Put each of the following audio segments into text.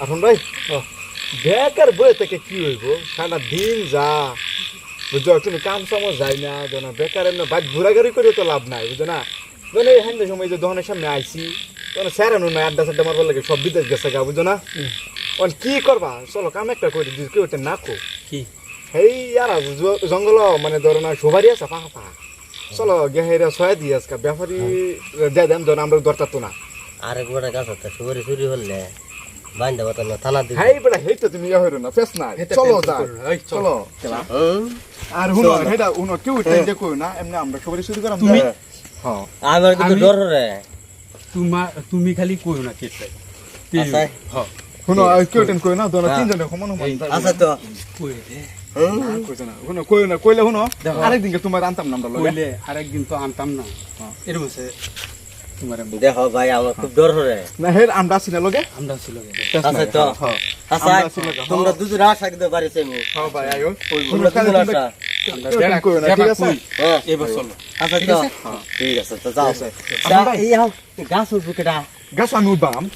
এখন ভাই বেকার বয়ে থেকে কি হইব? সারা দিন যা। বুঝছ তুমি কাম সামো যাই না বুঝো না? বেকার এমনি বাইক ঘোরাঘুরি করে তো লাভ নাই বুঝো না? মানে হ্যান্ডের সময় যে দোকানের সামনে আইছি তখন স্যারানো না আড্ডা সাড্ডা মারবার লাগে সব বিদেশ গেছে গা বুঝো না? অন কি করবা? চলো কাম একটা করে দিস কেউ না কো। কি? এই জ- জঙ্গল মানে ধরো না সবারই আছে পাহা চলো গেহেরা ছয় দিয়ে আজকে ব্যাপারী দেয় দেন ধরো আমরা দরকার তো না। আরেক বড় গাছ আছে সুপারি চুরি হলে বাইন্দা থানা দিবে। হাই বেটা হেই তো তুমি ইয়া হইরো না ফেস না চলো যা চলো। আর হুনো হেডা হুনো কেউ কই না এমনি আমরা সবাই শুরু করাম। তুমি? হ্যাঁ। আমার কিন্তু ডর রে। তোমা তুমি খালি কইও না কেটে আচ্ছা। হুনো কেউ কই না দোনো হ্যাঁ। তিনজনে সমান সমান। আচ্ছা তো। কই কইলে হুনো আরেকদিনকে তোমার আনতাম না কইলে আরেকদিন তো আনতাম না। এরকম আছে তোমার ভাই আমার খুব ডর না হের আমরা আছি লগে? আমরা ছিল গে। ফেস আচ্ছা নাই, তো। হ্যাঁ, হ্যাঁ। আচ্ছা তোমরা দুজন কিন্তু আমি হ্যাঁ ভাই তোমরা দুজন দেখা- দেখা ঠিক আছে? হ্যাঁ। আচ্ছা তো যাও আও, গাছ উঠবো কেটা গাছ আমি উঠবাম। হ্যাঁ?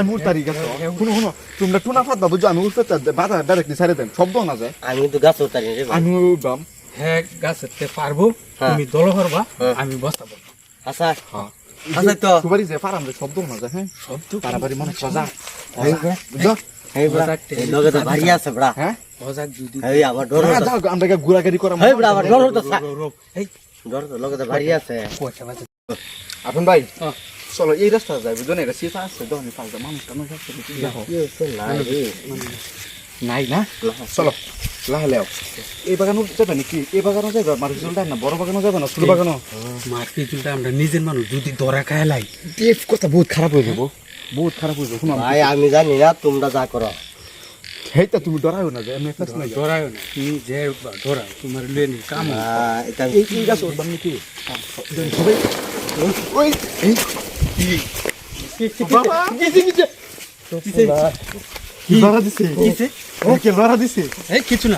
আমি উঠতারি গাছ হুনো হুনো তোমরা টুনা ফাত বুঝছ আমি উঠতে বাধা ডাইরেক্টলি সাইরে দেন? শব্দ না যায় আমি কিন্তু গাছ উঠারি আমি উঠবাম। হ্যাঁ গাছেতে পারব। হ্যাঁ। তুমি দল করবা হ্যাঁ। আমি বস্তা আচ্ছা। হ্যাঁ। আচ্ছা তো। সুপারি যে পারাম যে শব্দ না যায় হ্যাঁ? শব্দ পারাবারি মনে সজা বুঝছ এই বড়া। লগে তো ভারী আছে বড়া। হ্যাঁ? হজাক যদি এই আমার ডর হতো। আমরা কে ঘোরাঘুরি এই বড়া আমার ডর হতো এই। ডর তো লগে তো ভারী আছে। কয়টা বাজে। আপন ভাই। হ্যাঁ। চলো এই রাস্তা যাই বুঝো না এটা সিফা আছে দহনি ফালতে মানুষ টানুষ আছে দেখি দেখো কি হচ্ছে না রে নাই না চলো লাহলেও এই বাগানও যাবে নাকি এই বাগানও যাবে মার চলতে না বড় বাগানও যাবে না ছোট বাগানও মার পিছুলটা আমরা নিজের মানুষ যদি ধরা খায় লাই কথা বহুত খারাপ হয়ে যাব বহুত খারাপ হয়ে যাব ভাই আমি জানি না তোমরা যা করো হেইটা তুমি ডরাইও না যে ফেস নাই ধরায় না তুমি যে ধরা তোমার লয়ে নি কাম এটা এই গাছ ওর দাম নাকি সবাই ওই এই কিছু না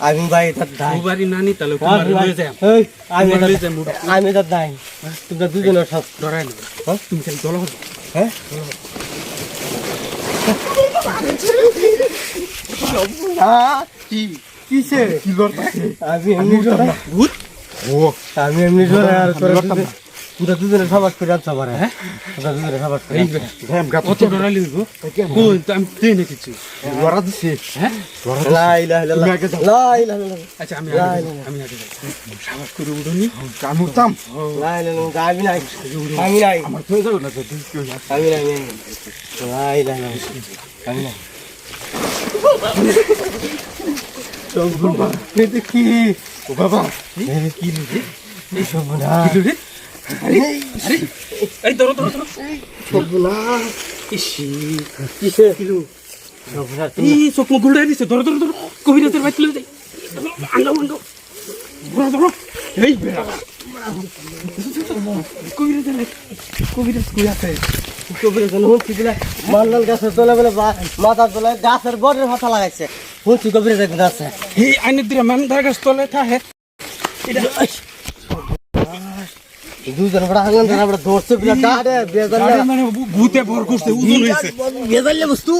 আমি ভাই নানি তাহলে আমি আমি তোমরা দুজনের সব ডরায় না তুমি হ্যাঁ কি? কিসে কি লড়তা আমি এমনি ভূত ও আমি এমনি আর তোরা দুজন- সবাস করে আনছো আমার হ্যাঁ? তোরা দুজনে সবাস করে গাছ কত গো কই তো আমি দেই না কিছু লড়া দিছে। হ্যাঁ? লাই লাই লাই। লাই। লাই আচ্ছা আমি আমি আগে সাবাস করে উড়োনি আমি উঠতাম লাই লাই আমি নাই আমি নাই আমার যাব না তুই কি আমি নাই লাই লাই লাই। আমি নাই কি বাবা। কি আরে ধরো ধরো ধরো। সবগুলা। ইসি কিসে? কিলো এই চোখ মুখ ঘুরে দিছে ধরো ধরো ধরো। কবিরাজের বাইক তুলে দেই আঙ্গাও আঙ্গাও ধরো ধরো। এই বেড়া। কবিরাজের কবিরাজ কই আছে? দিলে মান্ডাল গাছের তলে বলে মাথার তলে গাছের বড়ের মাথা লাগাইছে। কবির দেখতে আছে। এই আইনের দিরা মান ধার গাছ তলে থাকে। দুজন বড় হাঙ্গন ধরে বড় ধরছে বিলা ডাড়ে বেজালে মানে ভূতে ভর করছে উজুন হয়েছে বেজালে বস্তু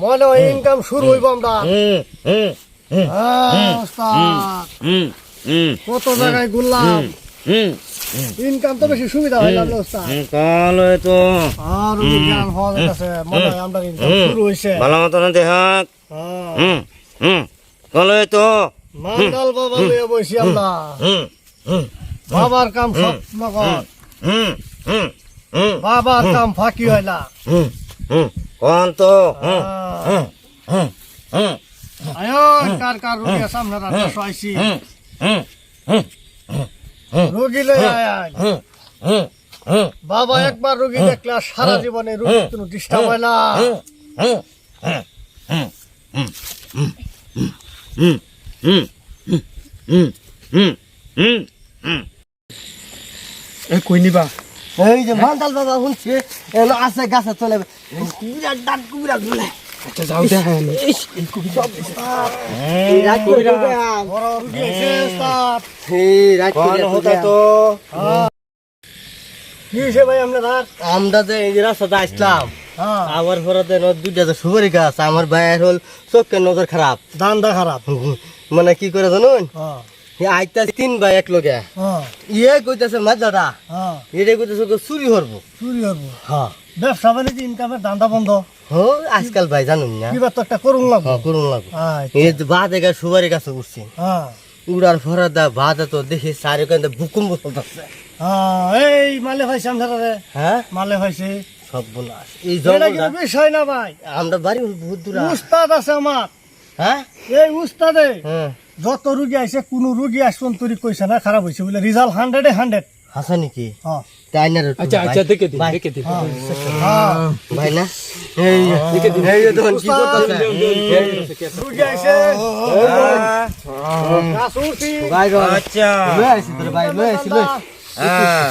মনে হয় ইনকাম শুরু হইব আমরা হ্যাঁ, ওস্তাদ। কত জায়গায় ঘুরলাম ইনকাম তো বেশি সুবিধা হইলাম না, ওস্তাদ কালো তো আর ইনকাম হওয়া যাইতাছে মনে হয় আমরা ইনকাম শুরু হইছে ভালো মতন দেহাক হ্যাঁ। হুম হুম। কালো তো মান্ডাল বাবা লইয়া বইছি আমরা। হুম হুম। বাবার কাম সব নগদ। হুম হুম হুম বাবার কাম ফাঁকি হইলা হুম হুম। কোন তো হুম হ্যাঁ। হুম হুম আয়ো কার কার রুগী সামনে রাখা শোয়াইছি। হুম হুম। রুগী লই আয় বাবা একবার রুগী দেখলে সারা জীবনে রুগীর কোনো ডিস্টার্ব হয় না কই নিবা এই যে মান্দাল বাবা শুনছে আছে গাছে চলে বিরাট দাঁত বিরাট বলে আচ্ছা যাও দেখা এই রাত করে বড় রুগী হয়েছে ওস্তাদ এই রাত করে হতা তো। কি হয়েছে ভাই আপনার আমরা যে এই রাস্তাতে আসলাম হ্যাঁ। আমার দুইটা সুপারি গাছ আমার ভাইয়ের হল চোখের নজর খারাপ। দান্দা খারাপ। মানে কি করে জানুন? হ্যাঁ। আইতা তিন ভাই এক লগে হ্যাঁ। ইয়ে কইতাছে মাজাটা। এটা কইতাছে চুরি করব। চুরি করব। হ্যাঁ। ব্যবসা বাণিজ্য ইনকামের দান্দা বন্ধ। হো আজকাল ভাই জানুন না। কিবা তো একটা করুন লাগবো। হ্যাঁ করুন লাগবো। আচ্ছা, এই বাদ এগা সুপারি গাছে উঠছে। হ্যাঁ। উড়ার ফরা দা বাদ তো দেখি চারি কান্দে ভূকম্প চলতেছে। হ্যাঁ এই মালে ভাইছে আমরা হ্যাঁ? মালে ভাইছে সব বোনাস। এই জঙ্গলটা বিষয় না ভাই। আমরা বাড়ি বহুত দূর। উস্তাদ আছে আমার। হ্যাঁ? এই উস্তাদে হ্যাঁ। যত রুগী আইছে কোন রুগী আসুন তুই কইছে না খারাপ হয়েছে বলে। রেজাল্ট হান্ড্রেডে হান্ড্রেড হাসা নাকি হ্যাঁ। আচ্ছা আচ্ছা দেখে দিন ভাই। দেখে দিন। হ্যাঁ। ভাই না? এই এই যে দেখুন কি করতেছে? ভাই আচ্ছা। লই আইছি তোর ভাই লই আইছি লই এই হ্যাঁ।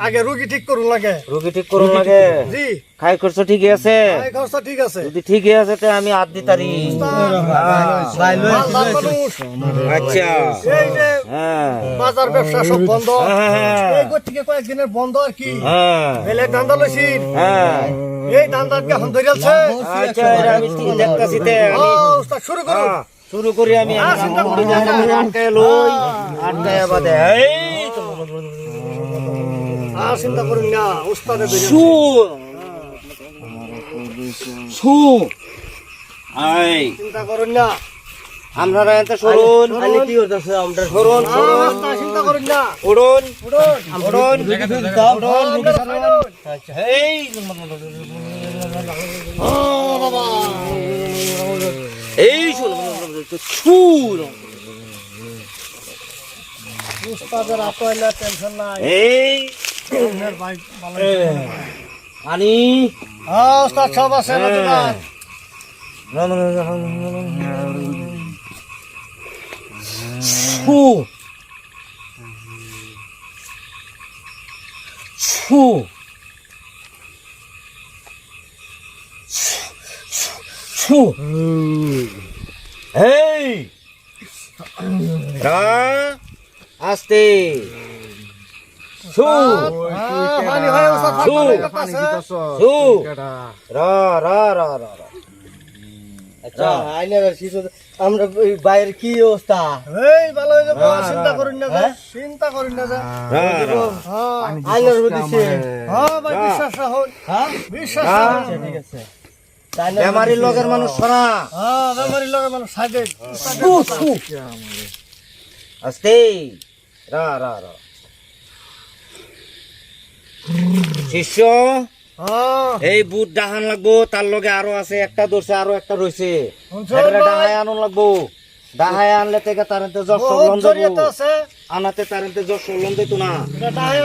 আগে রোগী ঠিক করুন লাগে। রুগী ঠিক করুন লাগে। জি। খাই খরচ ঠিক আছে। এই খরচা ঠিক আছে। যদি ঠিকই আছে তো আমি আদ লই আইছি আচ্ছা। এই যে হ্যাঁ। বাজার ব্যবসা সব বন্ধ। হ্যাঁ, এই গো থেকে কয়েকদিনের বন্ধ আর কি। হ্যাঁ। বেলে দান্দা লইছি। হ্যাঁ। এই দান্দার কি এখন ধরিয়ালছে আচ্ছা আমি ঠিক দেখতাছি তে। ও আমি উস্তাদ শুরু করুন। হ্যাঁ, শুরু করি আমি। আটকায় লই আটকায় বাদে এই আর চিন্তা করুন না উস্তাদে শু শু আই চিন্তা করুন না। আমরা এতে সরুন। আনি কি করতেছে আমরা? সরুন সরুন। চিন্তা করুন না। উড়ুন। উড়ুন। আপনারা। এই। বাবা। এই শুন শুন উস্তাদের আপনার টেনশন নাই। এই। আপনার ভাই ভালো পানি হ্যাঁ সব আছে না দোকান ছু ছু ছু এই রা আস্তে শু হ্যাঁ, পানি রা রা রা রা রা। আচ্ছা শিশু আমরা বাইরের কি অবস্থা? এই ভালো হয়ে যাব চিন্তা করুন না চিন্তা করুন না যে। রা রা হ্যাঁ দিছে হ্যাঁ ভাই বিশ্বাস রাখুন হ্যাঁ? বিশ্বাস। রাখুন। ঠিক আছে। বেমারির লগের মানুষ সরা। হ্যাঁ বেমারির লগে মানুষ সাইডে আস্তে। রা রা রা। শিষ্য হ্যাঁ। এই বুট ডাহান লাগবো তার লগে আরও আছে একটা ধরছে আরও একটা রয়েছে ডাহায় আনুন লাগবো। ডাহায় আনলে থেকে তার দেবো। আছে। আনাতে তার জ্বর সরলন দিত না।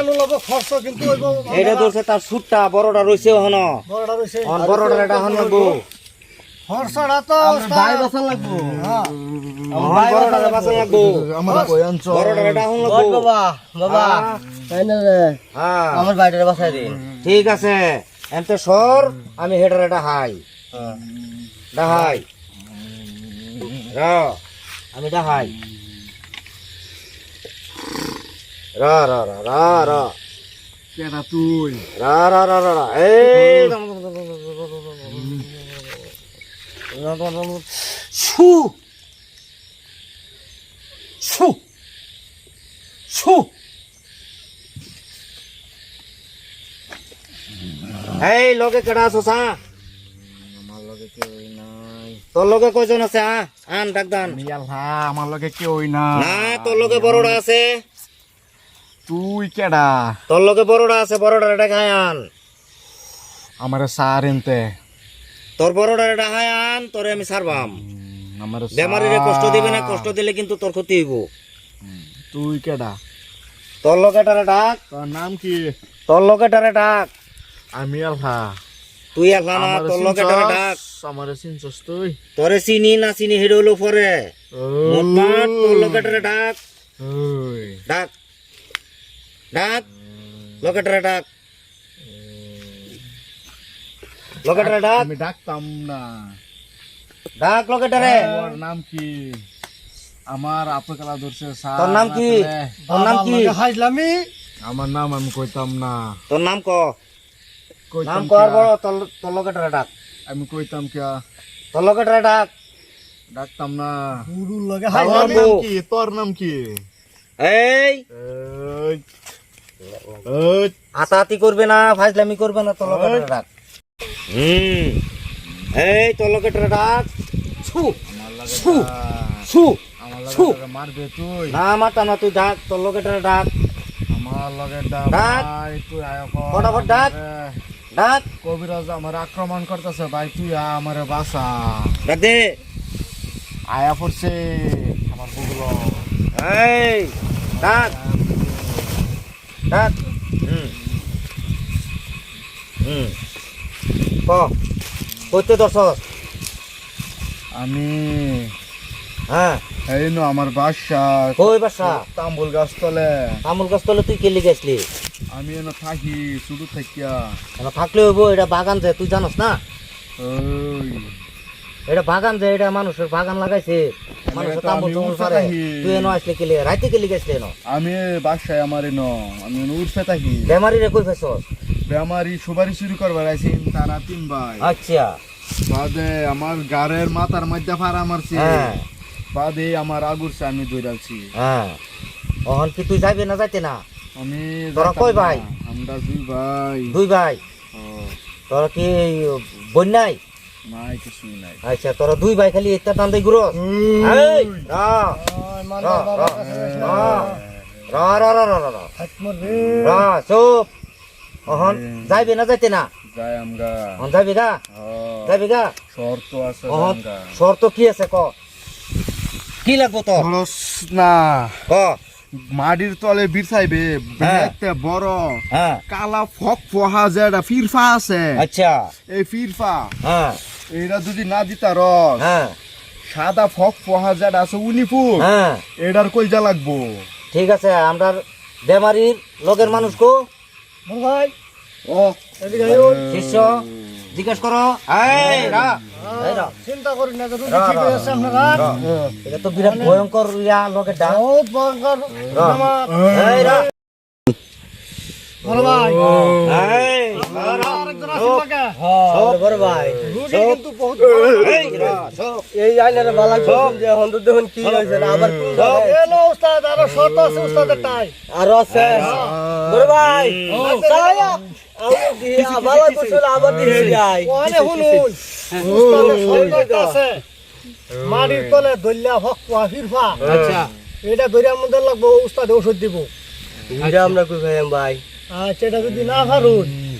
আলু খরচ কিন্তু এটা ধরছে তার সুটটা বড়টা রয়েছে হন বড়টা ডাহান লাগবো। খরচটা তো আমরা ভাই বাসান লাগবো। হ্যাঁ। বড়টা লাগবো। বাবা বাবা। হ্যাঁ। আমার বাসায় দিন ঠিক আছে। এনতে সর আমি হেডারে ডাহাই ডাহাই র আমি ডাহাই র র র র র। কেডা তুই? রা রা রা রা রা। এই ছু ছু ছু এই লগে কেডা আছো সা আমার লগে কেউ নাই। তোর লগে কয়জন আছে আ? আন ডাক দান। আমার লগে না না তোর লগে আছে। তুই কেডা? তোর লগে আছে এটা আমার সার এনতে। তোর বড়টা খায় আন তোরে আমি আমার বেমারিরে কষ্ট দিবে না কষ্ট দিলে কিন্তু তোর ক্ষতি হইব। তুই কেডা? তোর লগেটারে ডাক। তোর নাম কি? তোর লগেটারে ডাক। আমি আল্লাহ তুই আসলা না তোর লগেটারে ডাক। আমার চিনছস তুই? তোরে চিনি না চিনি হেডে হলো পরে। মোটমাট তোর লগেটারে ডাক। ওই। ডাক। ডাক। লগেটারে ডাক। লগেটারে ডাক। আমি ডাকতাম না। ডাক লগেটারে তোর নাম কি? আমার আপকালা ধরছে স্যার। তোর নাম কি? তোর নাম কি? হাইলামি আমার নাম আমি কইতাম না। তোর নাম ক? নাম কর বড় তোর তোর লগেটারে ডাক। আমি কইতাম কিয়া তোর লগেটারে ডাক। ডাকতাম না। গুরুর লগে নাম কি? তোর নাম কি? এই। ওই আতাহাতি করবে না ফাজলামি করবে না তোর লগেটারে ডাক। হুম। এই তোর লগেটারে ডাক। ছু ছু ছু আমার ছু। মারবে তুই না মাতা না তুই ডাক তোর লগেটারে ডাক। আমার লগে ডাক। ভাই তুই আয়। ফটাফট ডাক। ডাক। কবিরাজ আমার আক্রমণ করতেছে ভাই তুই আমারে বাসা ডাক দে। আয়া পড়ছে আমার বুগলো এই ডাক। ডাক। হুম। হুম। ক কইতে দর্শক। আমি হ্যাঁ। এই নো আমার বাসা। কই বাসা? তাম্বুল গাছ তলে। তামুল গাছ তলে তুই কেলি গেছলি? আমি এনে থাকি শুধু থাকিয়া। থাকলে হইব এটা বাগান যে তুই জানোস না? এটা বাগান যে এটা মানুষের বাগান লাগাইছে। মানুষের তো তামুল আমি তামুল পারে তুই এনো আসলে কেলি? রাইতে কেলি গেছলি এনো? আমি বাসায় আমার এনো আমি উঠতে থাকি। বেমারি রে কই ফেসস বেমারি সুপারি শুরু করবার আইসিন তারা তিন ভাই। আচ্ছা। বাদে আমার গাড়ের মাথার মধ্যে ফাড়া মারছে। হ্যাঁ। বাদে আমার আগুরছে আমি দৌড়াচ্ছি হ্যাঁ। অহন কি তুই যাইবে না যাইতে না? আমি তোরা না। ভাই? আমরা দুই ভাই। দুই ভাই? তোরা কি বন্যাই নাই নাই। আচ্ছা তোরা দুই ভাই খালি একটা টান দেই গুরো এই র। র র র র র র র র। র চুপ। অহন যাইবে না যাইতে না? যাই আমরা অহন যাইবে গা? ও, যাইবে গা? শর্ত আছে অহন শর্ত কি আছে ক? কি লাগবো তোর? খরচ না। ক? মাটির তলে বিছাইবে হ্যাঁ। একটা বড়। হ্যাঁ। কালা ফক ফহা যেটা ফিরফা আছে। আচ্ছা। এই ফিরফা হ্যাঁ। এইটা যদি না দিতা রস হ্যাঁ। সাদা ফক ফহা যেটা আছে উনিফুল হ্যাঁ। এটার কইজা লাগবো? ঠিক আছে আমরা বেমারির লোকের মানুষ কো বল ভাই ও। এদিকে আইও। শিষ্য জিজ্ঞেস করো। এই রা। এই চিন্তা করি না রুগী ঠিক হয়ে আছে আপনারা। এটা তো বিরাট ভয়ঙ্কর ইয়া বহুত ভয়ঙ্কর এই রা। বড় ভাই। এই বড় ভাই। কিন্তু বহুত এই রা সব এই আইনারে বালা যে হন্দু দেখুন কি হয়েছে আবার এলো উস্তাদ আরও শর্ত আছে উস্তাদের টাই আর আছে। বড় ভাই চালায়া আমি দিয়ে বালা করছিল আবার দিয়ে যাই। ওখানে শুনুন। উস্তাদের শর্ত আছে। মাটির তলে দলিয়া হক ফিরফা। আচ্ছা। এটা দরিয়ার মধ্যে লাগবো উস্তাদে ওষুধ দিব। এটা আমরা কই ভাই? আচ্ছা এটা যদি না পারুন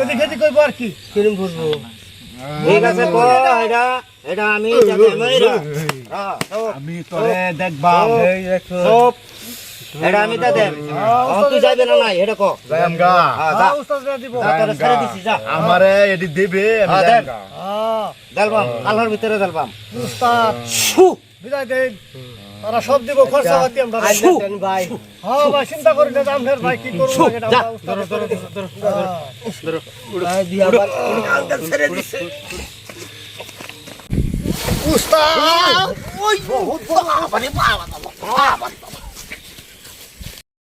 এদিক এদিক করব আর কি? কিরম করব ঠিক আছে এটা এটা আমি আমি তোরে দেখবাম এই দেখো সব এটা আমি তা দেব তুই যাইবে না নাই এটা কো? যাইম গা হ্যাঁ যা। হ্যাঁ, উস্তাদ দিব। যা তোরে ছেড়ে দিছি যা। আমারে এটি দেবে আমি হ্যাঁ, যাইম গা। হ্যাঁ দেলবাম আল্লাহর ভিতরে দেলবাম। উস্তাদ বিদায় দেন। তারা সব দিব খরচা পাতি আমরা ভাই হ্যাঁ ভাই চিন্তা করি না আমনের ভাই কি করব এটা ধরো ধরো ধরো ধরো। হ্যাঁ। আঙ্কেল ছেড়ে দিছে উস্তাদ ওই বহুত বাবা বাবা বাবা